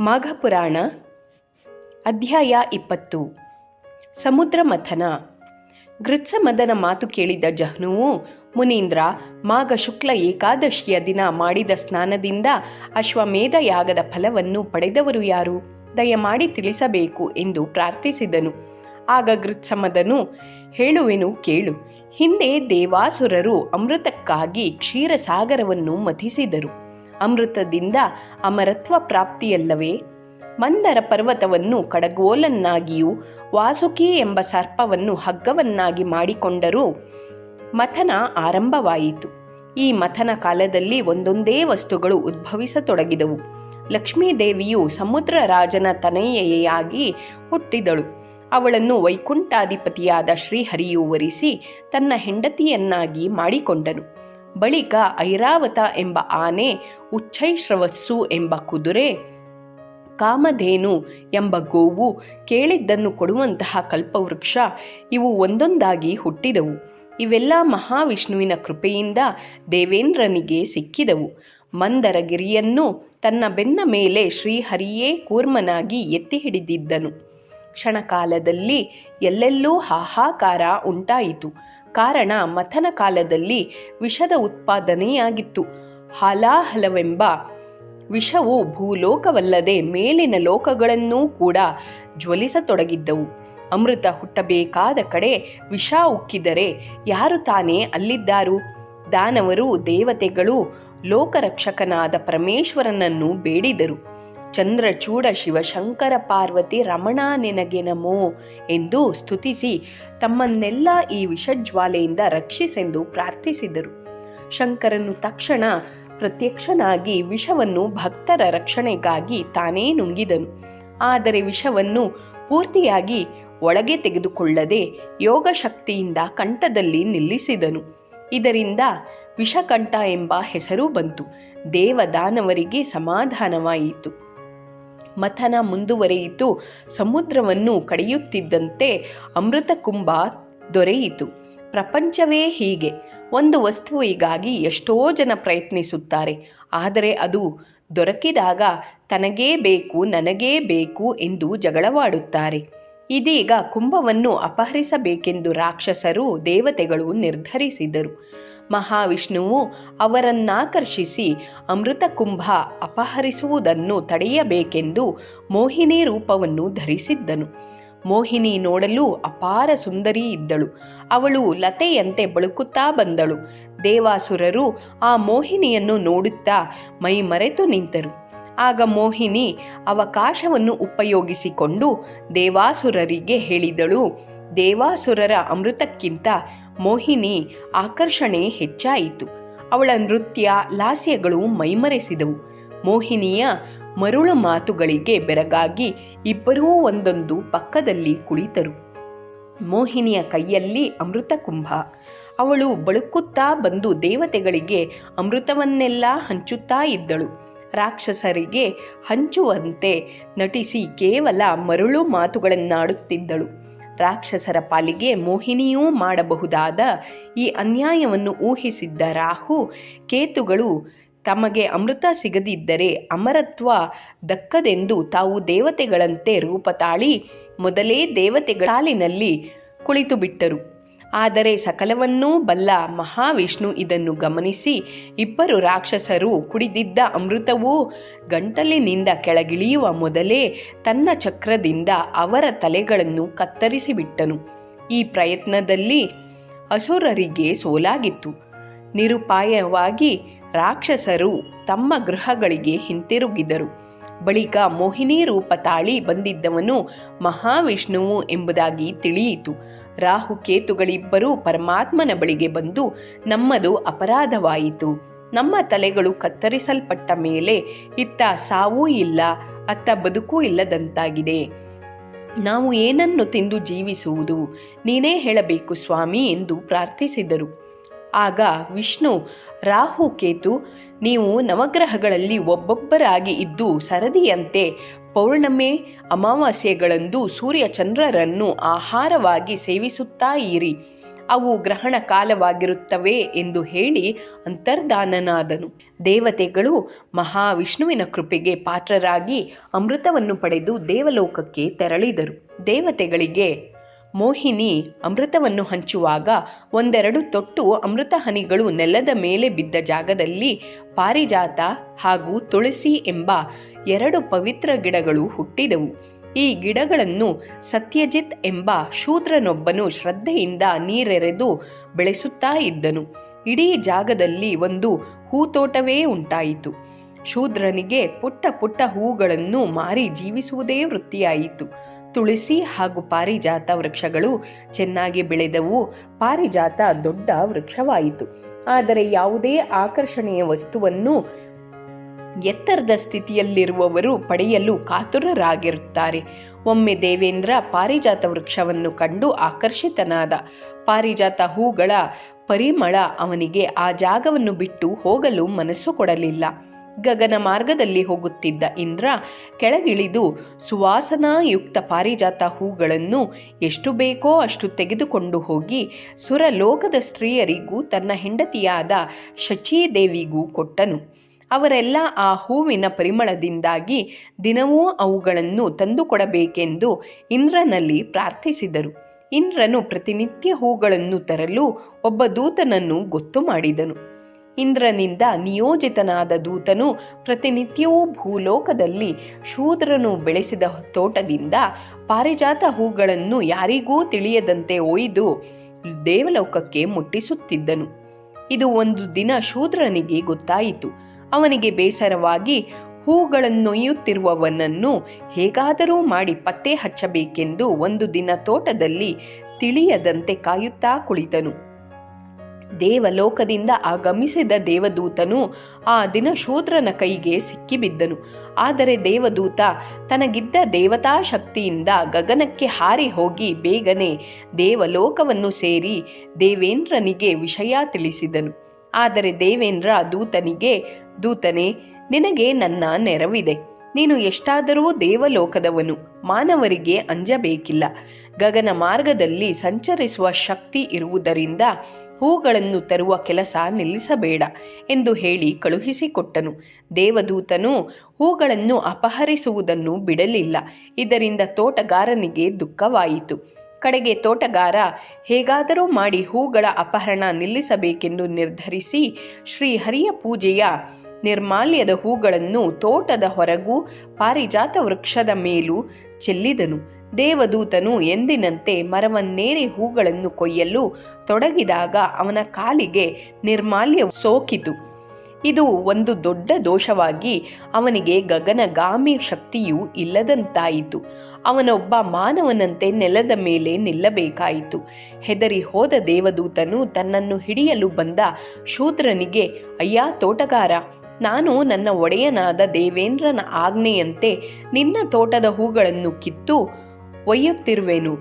ಮಾಘಪುರಾಣ, ಅಧ್ಯಾಯ ಇಪ್ಪತ್ತು. ಸಮುದ್ರ ಮಥನ ಗೃತ್ಸಮದನ ಮಾತು ಕೇಳಿದ ಜಹ್ನುವು, ಮುನೀಂದ್ರ, ಮಾಘ ಶುಕ್ಲ ಏಕಾದಶಿಯ ದಿನ ಮಾಡಿದ ಸ್ನಾನದಿಂದ ಅಶ್ವಮೇಧ ಯಾಗದ ಫಲವನ್ನು ಪಡೆದವರು ಯಾರು? ದಯಮಾಡಿ ತಿಳಿಸಬೇಕು ಎಂದು ಪ್ರಾರ್ಥಿಸಿದನು. ಆಗ ಗೃತ್ಸಮದನು, ಹೇಳುವೆನು ಕೇಳು. ಹಿಂದೆ ದೇವಾಸುರರು ಅಮೃತಕ್ಕಾಗಿ ಕ್ಷೀರಸಾಗರವನ್ನು ಮಥಿಸಿದರು. ಅಮೃತದಿಂದ ಅಮರತ್ವ ಪ್ರಾಪ್ತಿಯಲ್ಲವೇ? ಮಂದರ ಪರ್ವತವನ್ನು ಕಡಗೋಲನ್ನಾಗಿಯೂ ವಾಸುಕಿ ಎಂಬ ಸರ್ಪವನ್ನು ಹಗ್ಗವನ್ನಾಗಿ ಮಾಡಿಕೊಂಡರೂ ಮಥನ ಆರಂಭವಾಯಿತು. ಈ ಮಥನ ಕಾಲದಲ್ಲಿ ಒಂದೊಂದೇ ವಸ್ತುಗಳು ಉದ್ಭವಿಸತೊಡಗಿದವು. ಲಕ್ಷ್ಮೀದೇವಿಯು ಸಮುದ್ರ ರಾಜನ ತನಯೆಯಾಗಿ ಹುಟ್ಟಿದಳು. ಅವಳನ್ನು ವೈಕುಂಠಾಧಿಪತಿಯಾದ ಶ್ರೀಹರಿಯು ವರಿಸಿ ತನ್ನ ಹೆಂಡತಿಯನ್ನಾಗಿ ಮಾಡಿಕೊಂಡನು. ಬಳಿಕ ಐರಾವತ ಎಂಬ ಆನೆ ಉಚ್ಚೈಶ್ರವಸ್ಸು ಎಂಬ ಕುದುರೆ ಕಾಮಧೇನು ಎಂಬ ಗೋವು ಕೇಳಿದ್ದನ್ನು ಕೊಡುವಂತಹ ಕಲ್ಪವೃಕ್ಷ ಇವು ಒಂದೊಂದಾಗಿ ಹುಟ್ಟಿದವು. ಇವೆಲ್ಲ ಮಹಾವಿಷ್ಣುವಿನ ಕೃಪೆಯಿಂದ ದೇವೇಂದ್ರನಿಗೆ ಸಿಕ್ಕಿದವು. ಮಂದರಗಿರಿಯನ್ನು ತನ್ನ ಬೆನ್ನ ಮೇಲೆ ಶ್ರೀಹರಿಯೇ ಕೂರ್ಮನಾಗಿ ಎತ್ತಿ ಹಿಡಿದಿದ್ದನು. ಕ್ಷಣಕಾಲದಲ್ಲಿ ಎಲ್ಲೆಲ್ಲೂ ಹಾಹಾಕಾರ ಉಂಟಾಯಿತು. ಕಾರಣ ಮಥನ ಕಾಲದಲ್ಲಿ ವಿಷದ ಉತ್ಪಾದನೆಯಾಗಿತ್ತು. ಹಲಾಹಲವೆಂಬ ವಿಷವು ಭೂಲೋಕವಲ್ಲದೆ ಮೇಲಿನ ಲೋಕಗಳನ್ನೂ ಕೂಡ ಜ್ವಲಿಸತೊಡಗಿದ್ದವು. ಅಮೃತ ಹುಟ್ಟಬೇಕಾದ ಕಡೆ ವಿಷ ಉಕ್ಕಿದರೆ ಯಾರು ತಾನೇ ಅಲ್ಲಿದ್ದಾರು? ದಾನವರು ದೇವತೆಗಳು ಲೋಕರಕ್ಷಕನಾದ ಪರಮೇಶ್ವರನನ್ನು ಬೇಡಿದರು. ಚಂದ್ರಚೂಡ ಶಿವಶಂಕರ ಪಾರ್ವತಿ ರಮಣ ನಿನಗೆ ನಮೋ ಎಂದು ಸ್ತುತಿಸಿ ತಮ್ಮನ್ನೆಲ್ಲ ಈ ವಿಷಜ್ವಾಲೆಯಿಂದ ರಕ್ಷಿಸೆಂದು ಪ್ರಾರ್ಥಿಸಿದರು. ಶಂಕರನು ತಕ್ಷಣ ಪ್ರತ್ಯಕ್ಷನಾಗಿ ವಿಷವನ್ನು ಭಕ್ತರ ರಕ್ಷಣೆಗಾಗಿ ತಾನೇ ನುಂಗಿದನು. ಆದರೆ ವಿಷವನ್ನು ಪೂರ್ತಿಯಾಗಿ ಒಳಗೆ ತೆಗೆದುಕೊಳ್ಳದೆ ಯೋಗ ಶಕ್ತಿಯಿಂದ ಕಂಠದಲ್ಲಿ ನಿಲ್ಲಿಸಿದನು. ಇದರಿಂದ ವಿಷಕಂಠ ಎಂಬ ಹೆಸರು ಬಂತು. ದೇವದಾನವರಿಗೆ ಸಮಾಧಾನವಾಯಿತು. ಮಥನ ಮುಂದುವರೆಯಿತು. ಸಮುದ್ರವನ್ನು ಕಡಿಯುತ್ತಿದ್ದಂತೆ ಅಮೃತಕುಂಭ ದೊರೆಯಿತು. ಪ್ರಪಂಚವೇ ಹೀಗೆ. ಒಂದು ವಸ್ತುವಿಗಾಗಿ ಎಷ್ಟೋ ಜನ ಪ್ರಯತ್ನಿಸುತ್ತಾರೆ. ಆದರೆ ಅದು ದೊರಕಿದಾಗ ತನಗೇ ಬೇಕು, ನನಗೇ ಬೇಕು ಎಂದು ಜಗಳವಾಡುತ್ತಾರೆ. ಇದೀಗ ಕುಂಭವನ್ನು ಅಪಹರಿಸಬೇಕೆಂದು ರಾಕ್ಷಸರು ದೇವತೆಗಳು ನಿರ್ಧರಿಸಿದರು. ಮಹಾವಿಷ್ಣುವು ಅವರನ್ನಾಕರ್ಷಿಸಿ ಅಮೃತ ಕುಂಭ ಅಪಹರಿಸುವುದನ್ನು ತಡೆಯಬೇಕೆಂದು ಮೋಹಿನಿ ರೂಪವನ್ನು ಧರಿಸಿದ್ದನು. ಮೋಹಿನಿ ನೋಡಲು ಅಪಾರ ಸುಂದರಿ ಇದ್ದಳು. ಅವಳು ಲತೆಯಂತೆ ಬಳುಕುತ್ತಾ ಬಂದಳು. ದೇವಾಸುರರು ಆ ಮೋಹಿನಿಯನ್ನು ನೋಡುತ್ತಾ ಮೈ ಮರೆತು ನಿಂತರು. ಆಗ ಮೋಹಿನಿ ಅವಕಾಶವನ್ನು ಉಪಯೋಗಿಸಿಕೊಂಡು ದೇವಾಸುರರಿಗೆ ಹೇಳಿದಳು. ದೇವಾಸುರರ ಅಮೃತಕ್ಕಿಂತ ಮೋಹಿನಿ ಆಕರ್ಷಣೆ ಹೆಚ್ಚಾಯಿತು. ಅವಳ ನೃತ್ಯ ಲಾಸ್ಯಗಳು ಮೈಮರೆಸಿದವು. ಮೋಹಿನಿಯ ಮರುಳು ಮಾತುಗಳಿಗೆ ಬೆರಗಾಗಿ ಇಬ್ಬರೂ ಒಂದೊಂದು ಪಕ್ಕದಲ್ಲಿ ಕುಳಿತರು. ಮೋಹಿನಿಯ ಕೈಯಲ್ಲಿ ಅಮೃತ ಕುಂಭ ಅವಳು ಬಳುಕುತ್ತಾ ಬಂದು ದೇವತೆಗಳಿಗೆ ಅಮೃತವನ್ನೆಲ್ಲ ಹಂಚುತ್ತಾ ಇದ್ದಳು. ರಾಕ್ಷಸರಿಗೆ ಹಂಚುವಂತೆ ನಟಿಸಿ ಕೇವಲ ಮರುಳು ಮಾತುಗಳನ್ನಾಡುತ್ತಿದ್ದಳು. ರಾಕ್ಷಸರ ಪಾಲಿಗೆ ಮೋಹಿನಿಯೂ ಮಾಡಬಹುದಾದ ಈ ಅನ್ಯಾಯವನ್ನು ಊಹಿಸಿದ್ದ ರಾಹು, ಕೇತುಗಳು ತಮಗೆ ಅಮೃತ ಸಿಗದಿದ್ದರೆ ಅಮರತ್ವ ದಕ್ಕದೆಂದು ತಾವು ದೇವತೆಗಳಂತೆ ರೂಪ ತಾಳಿ ಮೊದಲೇ ದೇವತೆಗಳ ಕುಳಿತುಬಿಟ್ಟರು. ಕುಳಿತು ಬಿಟ್ಟರು ಆದರೆ ಸಕಲವನ್ನೂ ಬಲ್ಲ ಮಹಾವಿಷ್ಣು ಇದನ್ನು ಗಮನಿಸಿ ಇಬ್ಬರು ರಾಕ್ಷಸರು ಕುಡಿದಿದ್ದ ಅಮೃತವು ಗಂಟಲಿನಿಂದ ಕೆಳಗಿಳಿಯುವ ಮೊದಲೇ ತನ್ನ ಚಕ್ರದಿಂದ ಅವರ ತಲೆಗಳನ್ನು ಕತ್ತರಿಸಿಬಿಟ್ಟನು. ಈ ಪ್ರಯತ್ನದಲ್ಲಿ ಅಸುರರಿಗೆ ಸೋಲಾಗಿತ್ತು. ನಿರುಪಾಯವಾಗಿ ರಾಕ್ಷಸರು ತಮ್ಮ ಗೃಹಗಳಿಗೆ ಹಿಂತಿರುಗಿದರು. ಬಳಿಕ ಮೋಹಿನಿ ರೂಪ ತಾಳಿ ಬಂದಿದ್ದವನು ಮಹಾವಿಷ್ಣುವು ಎಂಬುದಾಗಿ ತಿಳಿಯಿತು. ರಾಹು ಕೇತುಗಳಿಬ್ಬರೂ ಪರಮಾತ್ಮನ ಬಳಿಗೆ ಬಂದು ನಮ್ಮದು ಅಪರಾಧವಾಯಿತು. ನಮ್ಮ ತಲೆಗಳು ಕತ್ತರಿಸಲ್ಪಟ್ಟ ಮೇಲೆ ಇತ್ತ ಸಾವೂ ಇಲ್ಲ, ಅತ್ತ ಬದುಕೂ ಇಲ್ಲದಂತಾಗಿದೆ. ನಾವು ಏನನ್ನು ತಿಂದು ಜೀವಿಸುವುದು? ನೀನೇ ಹೇಳಬೇಕು ಸ್ವಾಮಿ ಎಂದು ಪ್ರಾರ್ಥಿಸಿದರು. ಆಗ ವಿಷ್ಣು, ರಾಹು ಕೇತು, ನೀವು ನವಗ್ರಹಗಳಲ್ಲಿ ಒಬ್ಬೊಬ್ಬರಾಗಿ ಇದ್ದು ಸರದಿಯಂತೆ ಪೌರ್ಣಮೆ ಅಮಾವಾಸ್ಯೆಗಳಂದು ಸೂರ್ಯ ಚಂದ್ರರನ್ನು ಆಹಾರವಾಗಿ ಸೇವಿಸುತ್ತಾ ಇರಿ. ಅವು ಗ್ರಹಣ ಕಾಲವಾಗಿರುತ್ತವೆ ಎಂದು ಹೇಳಿ ಅಂತರ್ಧಾನನಾದನು ದೇವತೆಗಳು ಮಹಾವಿಷ್ಣುವಿನ ಕೃಪೆಗೆ ಪಾತ್ರರಾಗಿ ಅಮೃತವನ್ನು ಪಡೆದು ದೇವಲೋಕಕ್ಕೆ ತೆರಳಿದರು. ದೇವತೆಗಳಿಗೆ ಮೋಹಿನಿ ಅಮೃತವನ್ನು ಹಂಚುವಾಗ ಒಂದೆರಡು ತೊಟ್ಟು ಅಮೃತ ಹನಿಗಳು ನೆಲದ ಮೇಲೆ ಬಿದ್ದ ಜಾಗದಲ್ಲಿ ಪಾರಿಜಾತ ಹಾಗೂ ತುಳಸಿ ಎಂಬ ಎರಡು ಪವಿತ್ರ ಗಿಡಗಳು ಹುಟ್ಟಿದವು. ಈ ಗಿಡಗಳನ್ನು ಸತ್ಯಜಿತ್ ಎಂಬ ಶೂದ್ರನೊಬ್ಬನು ಶ್ರದ್ಧೆಯಿಂದ ನೀರೆರೆದು ಬೆಳೆಸುತ್ತಾ ಇದ್ದನು. ಇಡೀ ಜಾಗದಲ್ಲಿ ಒಂದು ಹೂತೋಟವೇ ಉಂಟಾಯಿತು. ಶೂದ್ರನಿಗೆ ಪುಟ್ಟ ಪುಟ್ಟ ಹೂಗಳನ್ನು ಮಾರಿ ಜೀವಿಸುವುದೇ ವೃತ್ತಿಯಾಯಿತು. ತುಳಸಿ ಹಾಗೂ ಪಾರಿಜಾತ ವೃಕ್ಷಗಳು ಚೆನ್ನಾಗಿ ಬೆಳೆದವು. ಪಾರಿಜಾತ ದೊಡ್ಡ ವೃಕ್ಷವಾಯಿತು. ಆದರೆ ಯಾವುದೇ ಆಕರ್ಷಣೆಯ ವಸ್ತುವನ್ನು ಎತ್ತರದ ಸ್ಥಿತಿಯಲ್ಲಿರುವವರು ಪಡೆಯಲು ಕಾತುರರಾಗಿರುತ್ತಾರೆ. ಒಮ್ಮೆ ದೇವೇಂದ್ರ ಪಾರಿಜಾತ ವೃಕ್ಷವನ್ನು ಕಂಡು ಆಕರ್ಷಿತನಾದ. ಪಾರಿಜಾತ ಹೂಗಳ ಪರಿಮಳ ಅವನಿಗೆ ಆ ಜಾಗವನ್ನು ಬಿಟ್ಟು ಹೋಗಲು ಮನಸ್ಸು ಕೊಡಲಿಲ್ಲ. ಗಗನ ಮಾರ್ಗದಲ್ಲಿ ಹೋಗುತ್ತಿದ್ದ ಇಂದ್ರ ಕೆಳಗಿಳಿದು ಸುವಾಸನಾಯುಕ್ತ ಪಾರಿಜಾತ ಹೂಗಳನ್ನು ಎಷ್ಟು ಬೇಕೋ ಅಷ್ಟು ತೆಗೆದುಕೊಂಡು ಹೋಗಿ ಸುರಲೋಕದ ಸ್ತ್ರೀಯರಿಗೂ ತನ್ನ ಹೆಂಡತಿಯಾದ ಶಚೀದೇವಿಗೂ ಕೊಟ್ಟನು. ಅವರೆಲ್ಲ ಆ ಹೂವಿನ ಪರಿಮಳದಿಂದಾಗಿ ದಿನವೂ ಅವುಗಳನ್ನು ತಂದುಕೊಡಬೇಕೆಂದು ಇಂದ್ರನಲ್ಲಿ ಪ್ರಾರ್ಥಿಸಿದರು. ಇಂದ್ರನು ಪ್ರತಿನಿತ್ಯ ಹೂಗಳನ್ನು ತರಲು ಒಬ್ಬ ದೂತನನ್ನು ಗೊತ್ತು ಮಾಡಿದನು. ಇಂದ್ರನಿಂದ ನಿಯೋಜಿತನಾದ ದೂತನು ಪ್ರತಿನಿತ್ಯವೂ ಭೂಲೋಕದಲ್ಲಿ ಶೂದ್ರನು ಬೆಳೆಸಿದ ತೋಟದಿಂದ ಪಾರಿಜಾತ ಹೂಗಳನ್ನು ಯಾರಿಗೂ ತಿಳಿಯದಂತೆ ಒಯ್ದು ದೇವಲೋಕಕ್ಕೆ ಮುಟ್ಟಿಸುತ್ತಿದ್ದನು. ಇದು ಒಂದು ದಿನ ಶೂದ್ರನಿಗೆ ಗೊತ್ತಾಯಿತು. ಅವನಿಗೆ ಬೇಸರವಾಗಿ ಹೂಗಳನ್ನೊಯ್ಯುತ್ತಿರುವವನನ್ನು ಹೇಗಾದರೂ ಮಾಡಿ ಪತ್ತೆ ಹಚ್ಚಬೇಕೆಂದು ಒಂದು ದಿನ ತೋಟದಲ್ಲಿ ತಿಳಿಯದಂತೆ ಕಾಯುತ್ತಾ ಕುಳಿತನು. ದೇವಲೋಕದಿಂದ ಆಗಮಿಸಿದ ದೇವದೂತನು ಆ ದಿನ ಶೂದ್ರನ ಕೈಗೆ ಸಿಕ್ಕಿಬಿದ್ದನು. ಆದರೆ ದೇವದೂತ ತನಗಿದ್ದ ದೇವತಾ ಶಕ್ತಿಯಿಂದ ಗಗನಕ್ಕೆ ಹಾರಿ ಹೋಗಿ ಬೇಗನೆ ದೇವಲೋಕವನ್ನು ಸೇರಿ ದೇವೇಂದ್ರನಿಗೆ ವಿಷಯ ತಿಳಿಸಿದನು. ಆದರೆ ದೇವೇಂದ್ರ ದೂತನಿಗೆ, ದೂತನೇ, ನಿನಗೆ ನನ್ನ ನೆರವಿದೆ. ನೀನು ಎಷ್ಟಾದರೂ ದೇವಲೋಕದವನು, ಮಾನವರಿಗೆ ಅಂಜಬೇಕಿಲ್ಲ. ಗಗನ ಮಾರ್ಗದಲ್ಲಿ ಸಂಚರಿಸುವ ಶಕ್ತಿ ಇರುವುದರಿಂದ ಹೂಗಳನ್ನು ತರುವ ಕೆಲಸ ನಿಲ್ಲಿಸಬೇಡ ಎಂದು ಹೇಳಿ ಕಳುಹಿಸಿಕೊಟ್ಟನು. ದೇವದೂತನು ಹೂಗಳನ್ನು ಅಪಹರಿಸುವುದನ್ನು ಬಿಡಲಿಲ್ಲ. ಇದರಿಂದ ತೋಟಗಾರನಿಗೆ ದುಃಖವಾಯಿತು. ಕಡೆಗೆ ತೋಟಗಾರ, ಹೇಗಾದರೂ ಮಾಡಿ ಹೂಗಳ ಅಪಹರಣ ನಿಲ್ಲಿಸಬೇಕೆಂದು ನಿರ್ಧರಿಸಿ ಶ್ರೀಹರಿಯ ಪೂಜೆಯ ನಿರ್ಮಾಲ್ಯದ ಹೂಗಳನ್ನು ತೋಟದ ಹೊರಗೂ ಪಾರಿಜಾತ ವೃಕ್ಷದ ಮೇಲೂ ಚೆಲ್ಲಿದನು. ದೇವದೂತನು ಎಂದಿನಂತೆ ಮರವನ್ನೇರಿ ಹೂಗಳನ್ನು ಕೊಯ್ಯಲು ತೊಡಗಿದಾಗ ಅವನ ಕಾಲಿಗೆ ನಿರ್ಮಾಲ್ಯ ಸೋಕಿತು. ಇದು ಒಂದು ದೊಡ್ಡ ದೋಷವಾಗಿ ಅವನಿಗೆ ಗಗನಗಾಮಿ ಶಕ್ತಿಯೂ ಇಲ್ಲದಂತಾಯಿತು. ಅವನೊಬ್ಬ ಮಾನವನಂತೆ ನೆಲದ ಮೇಲೆ ನಿಲ್ಲಬೇಕಾಯಿತು. ಹೆದರಿ ಹೋದ ದೇವದೂತನು ತನ್ನನ್ನು ಹಿಡಿಯಲು ಬಂದ ಶೂದ್ರನಿಗೆ, ಅಯ್ಯ ತೋಟಗಾರ, ನಾನು ನನ್ನ ಒಡೆಯನಾದ ದೇವೇಂದ್ರನ ಆಜ್ಞೆಯಂತೆ ನಿನ್ನ ತೋಟದ ಹೂಗಳನ್ನು ಕಿತ್ತು ಒಯ್ಯುತ್ತಿರುವೆನು.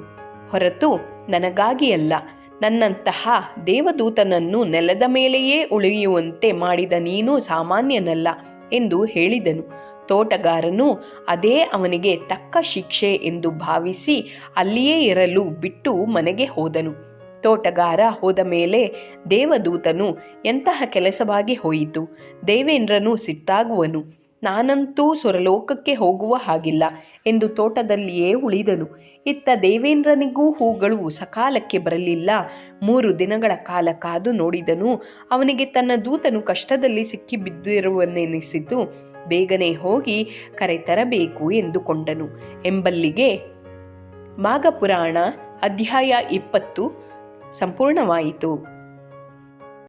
ಹೊರತು ನನಗಾಗಿ ಅಲ್ಲ ನನ್ನಂತಹ ದೇವದೂತನನ್ನು ನೆಲದ ಮೇಲೆಯೇ ಉಳಿಯುವಂತೆ ಮಾಡಿದ ನೀನು ಸಾಮಾನ್ಯನಲ್ಲ ಎಂದು ಹೇಳಿದನು. ತೋಟಗಾರನು, ಅದೇ ಅವನಿಗೆ ತಕ್ಕ ಶಿಕ್ಷೆ ಎಂದು ಭಾವಿಸಿ ಅಲ್ಲಿಯೇ ಇರಲು ಬಿಟ್ಟು ಮನೆಗೆ ಹೋದನು. ತೋಟಗಾರ ಹೋದ ಮೇಲೆ ದೇವದೂತನು ಎಂತಹ ಕೆಲಸವಾಗಿ ಹೋಯಿತು? ದೇವೇಂದ್ರನು ಸಿಟ್ಟಾಗುವನು. ನಾನಂತೂ ಸ್ವರಲೋಕಕ್ಕೆ ಹೋಗುವ ಹಾಗಿಲ್ಲ ಎಂದು ತೋಟದಲ್ಲಿಯೇ ಉಳಿದನು. ಇತ್ತ ದೇವೇಂದ್ರನಿಗೂ ಹೂಗಳು ಸಕಾಲಕ್ಕೆ ಬರಲಿಲ್ಲ. ಮೂರು ದಿನಗಳ ಕಾಲ ಕಾದು ನೋಡಿದನು. ಅವನಿಗೆ ತನ್ನ ದೂತನು ಕಷ್ಟದಲ್ಲಿ ಸಿಕ್ಕಿಬಿದ್ದಿರುವನೆನಿಸಿತು. ಬೇಗನೆ ಹೋಗಿ ಕರೆತರಬೇಕು ಎಂದುಕೊಂಡನು. ಎಂಬಲ್ಲಿಗೆ ಮಾಘಪುರಾಣ ಅಧ್ಯಾಯ ಇಪ್ಪತ್ತು ಸಂಪೂರ್ಣವಾಯಿತು.